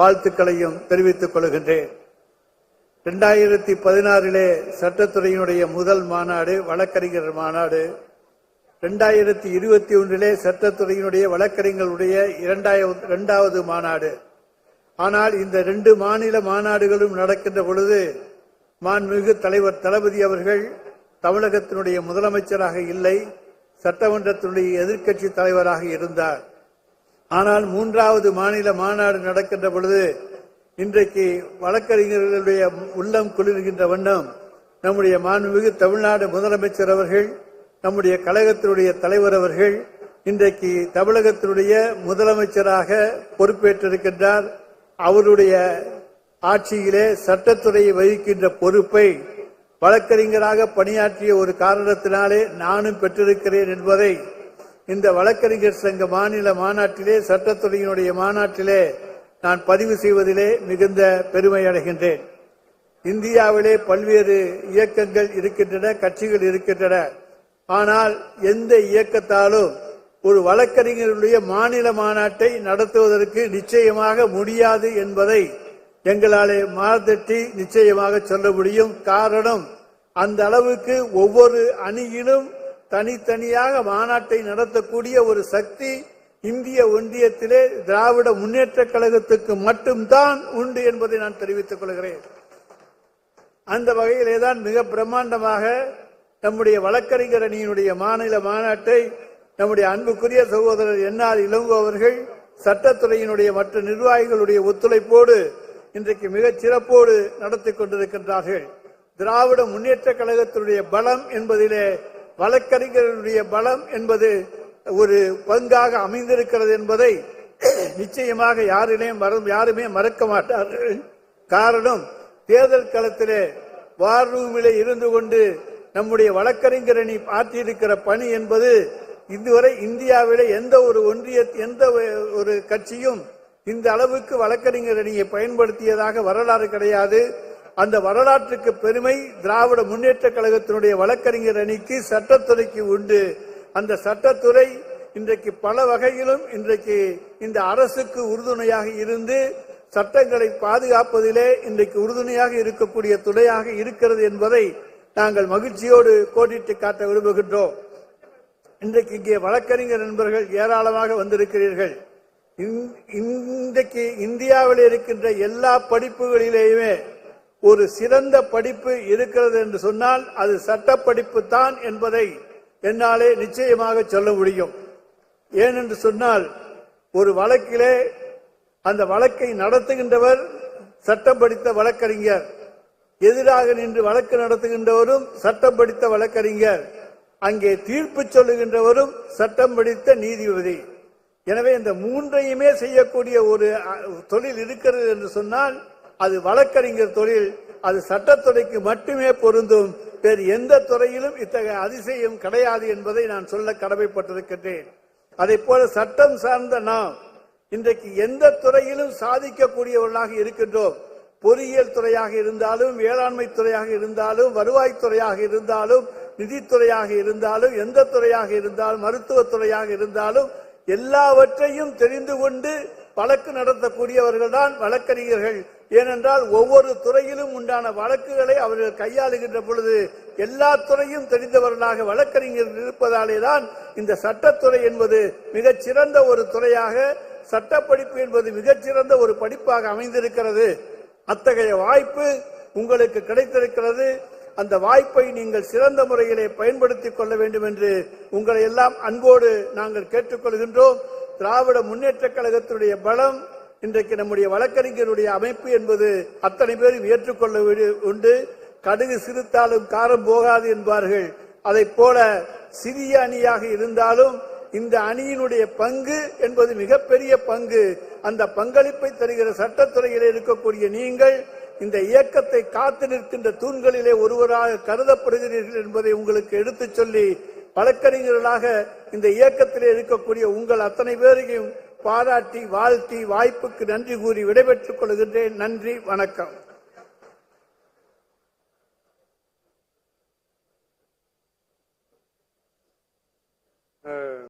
வாழ்த்துக்களையும் தெரிவித்துக் கொள்கின்றேன். இரண்டாயிரத்தி பதினாறிலே சட்டத்துறையினுடைய முதல் மாநாடு வழக்கறிஞர் மாநாடு. இரண்டாயிரத்தி இருபத்தி ஒன்றிலே சட்டத்துறையினுடைய வழக்கறிஞர்களுடைய இரண்டாயிரம் இரண்டாவது மாநாடு. ஆனால் இந்த ரெண்டு மாநில மாநாடுகளும் நடக்கின்ற பொழுது மாண்புமிகு தலைவர் தளபதி அவர்கள் தமிழகத்தினுடைய முதலமைச்சராக இல்லை சட்டமன்றத்தினுடைய எதிர்க்கட்சி தலைவராக இருந்தார். ஆனால் மூன்றாவது மாநில மாநாடு நடக்கின்ற பொழுது இன்றைக்கு வழக்கறிஞர்களுடைய உள்ளம் குளிர்கின்ற வண்ணம் நம்முடைய மாண்புமிகு தமிழ்நாடு முதலமைச்சர் அவர்கள் நம்முடைய கழகத்தினுடைய தலைவர் அவர்கள் இன்றைக்கு தமிழகத்தினுடைய முதலமைச்சராக பொறுப்பேற்றிருக்கின்றார். அவருடைய ஆட்சியிலே சட்டத்துறையை வகிக்கின்ற பொறுப்பை வழக்கறிஞராக பணியாற்றிய ஒரு காரணத்தினாலே நானும் பெற்றிருக்கிறேன் என்பதை இந்த வழக்கறிஞர் சங்க மாநில மாநாட்டிலே சட்டத்துறையினுடைய மாநாட்டிலே நான் பதிவு செய்வதிலே மிகுந்த பெருமை அடைகின்றேன். இந்தியாவிலே பல்வேறு இயக்கங்கள் இருக்கின்றன கட்சிகள் இருக்கின்றன. ஆனால் எந்த இயக்கத்தாலும் ஒரு வழக்கறிஞர்களுடைய மாநில மாநாட்டை நடத்துவதற்கு நிச்சயமாக முடியாது என்பதை எங்களாலே மாதட்டி நிச்சயமாக சொல்ல முடியும். காரணம் அந்த அளவுக்கு ஒவ்வொரு அணியிலும் தனித்தனியாக மாநாட்டை நடத்தக்கூடிய ஒரு சக்தி இந்திய ஒன்றியத்திலே திராவிட முன்னேற்ற கழகத்துக்கு மட்டும்தான் உண்டு என்பதை நான் தெரிவித்துக் கொள்கிறேன். அந்த வகையிலே தான் மிக பிரம்மாண்டமாக நம்முடைய வழக்கறிஞர் அணியினுடைய மாநில மாநாட்டை நம்முடைய அன்புக்குரிய சகோதரர் என்ஆர் இளங்கோ அவர்கள் சட்டத்துறையினுடைய மற்ற நிர்வாகிகளுடைய ஒத்துழைப்போடு இன்றைக்கு மிகச் சிறப்போடு நடத்தி கொண்டிருக்கின்றார்கள். திராவிட முன்னேற்ற கழகத்தினுடைய பலம் என்பதிலே வழக்கறிஞர்களுடைய பலம் என்பது ஒரு பங்காக அமைந்திருக்கிறது என்பதை நிச்சயமாக யாரிலையும் மறந்து யாருமே மறக்க மாட்டார்கள். காரணம் தேர்தல் களத்திலே வார் ரூமிலே இருந்து கொண்டு நம்முடைய வழக்கறிஞர் அணி ஆற்றியிருக்கிற பணி என்பது இதுவரை இந்தியாவிலே எந்த ஒரு ஒன்றிய எந்த ஒரு கட்சியும் இந்த அளவுக்கு வழக்கறிஞர் அணியை பயன்படுத்தியதாக வரலாறு கிடையாது. அந்த வரலாற்றுக்கு பெருமை திராவிட முன்னேற்ற கழகத்தினுடைய வழக்கறிஞர் அணிக்கு சட்டத்துறைக்கு உண்டு. அந்த சட்டத்துறை இன்றைக்கு பல வகையிலும் இன்றைக்கு இந்த அரசுக்கு உறுதுணையாக இருந்து சட்டங்களை பாதுகாப்பதிலே இன்றைக்கு உறுதுணையாக இருக்கக்கூடிய துணையாக இருக்கிறது என்பதை நாங்கள் மகிழ்ச்சியோடு கோடிட்டு காட்ட விரும்புகின்றோம். இன்றைக்கு இங்கே வழக்கறிஞர் நண்பர்கள் ஏராளமாக வந்திருக்கிறீர்கள். இன்றைக்கு இந்தியாவில் இருக்கின்ற எல்லா படிப்புகளிலேயுமே ஒரு சிறந்த படிப்பு இருக்கிறது என்று சொன்னால் அது சட்ட படிப்பு தான் என்பதை என்னாலே நிச்சயமாக சொல்ல முடியும். ஏனென்று சொன்னால் ஒரு வழக்கிலே அந்த வழக்கை நடத்துகின்றவர் சட்டம் படித்த வழக்கறிஞர். எதிராக நின்று வழக்கு நடத்துகின்றவரும் சட்டம் படித்த வழக்கறிஞர். அங்கே தீர்ப்பு சொல்லுகின்றவரும் சட்டம் படித்த நீதிபதி. எனவே இந்த மூன்றையுமே செய்யக்கூடிய ஒரு தொழில் இருக்கிறது என்று சொன்னால் அது வழக்கறிஞர் தொழில் அது சட்டத்துறைக்கு மட்டுமே பொருந்தும். வேறு எந்த துறையிலும் இத்தகைய அதிசயம் கிடையாது என்பதை நான் சொல்ல கடமைப்பட்டிருக்கின்றேன். அதை போல சட்டம் சார்ந்த நாம் இன்றைக்கு எந்த துறையிலும் சாதிக்கக்கூடியவர்களாக இருக்கின்றோம். பொறியியல் துறையாக இருந்தாலும் வேளாண்மை துறையாக இருந்தாலும் வருவாய்த்துறையாக இருந்தாலும் நிதித்துறையாக இருந்தாலும் எந்த துறையாக இருந்தாலும் மருத்துவத் துறையாக இருந்தாலும் எல்லாவற்றையும் தெரிந்து கொண்டு வழக்கு நடத்தக்கூடியவர்கள் தான் வழக்கறிஞர்கள். ஏனென்றால் ஒவ்வொரு துறையிலும் உண்டான வழக்குகளை அவர்கள் கையாளுகின்ற பொழுது எல்லா துறையும் தெரிந்தவர்களாக வழக்கறிஞர்கள் இருப்பதாலே தான் இந்த சட்டத்துறை என்பது மிகச்சிறந்த ஒரு துறையாக சட்டப்படிப்பு என்பது மிகச்சிறந்த ஒரு படிப்பாக அமைந்திருக்கிறது. அத்தகைய வாய்ப்பு உங்களுக்கு கிடைத்திருக்கிறது. அந்த வாய்ப்பை நீங்கள் சிறந்த முறையிலே பயன்படுத்திக் கொள்ள வேண்டும் என்று உங்களை எல்லாம் அன்போடு நாங்கள் கேட்டுக்கொள்கின்றோம். திராவிட முன்னேற்ற கழகத்தினுடைய பலம் இன்றைக்கு நம்முடைய வழக்கறிஞருடைய அமைப்பு என்பது அத்தனை பேரும் ஏற்றுக்கொள்ள உண்டு. கடுகு சிறுத்தாலும் காரம் போகாது என்பார்கள். அதைப் போல சிறிய அணியாக இருந்தாலும் இந்த அணியினுடைய பங்கு என்பது மிகப்பெரிய பங்கு. அந்த பங்களிப்பை தருகிற சட்டத்துறையில் இருக்கக்கூடிய நீங்கள் இந்த இயக்கத்தை காத்து நிற்கின்ற தூண்களிலே ஒருவராக கருதப்படுகிறீர்கள் என்பதை உங்களுக்கு எடுத்துச் சொல்லி வழக்கறிஞர்களாக இந்த இயக்கத்திலே இருக்கக்கூடிய உங்கள் அத்தனை பேரையும் பாராட்டி வாழ்த்தி வாய்ப்புக்கு நன்றி கூறி விடைபெற்றுக் கொள்கின்றேன். நன்றி வணக்கம்.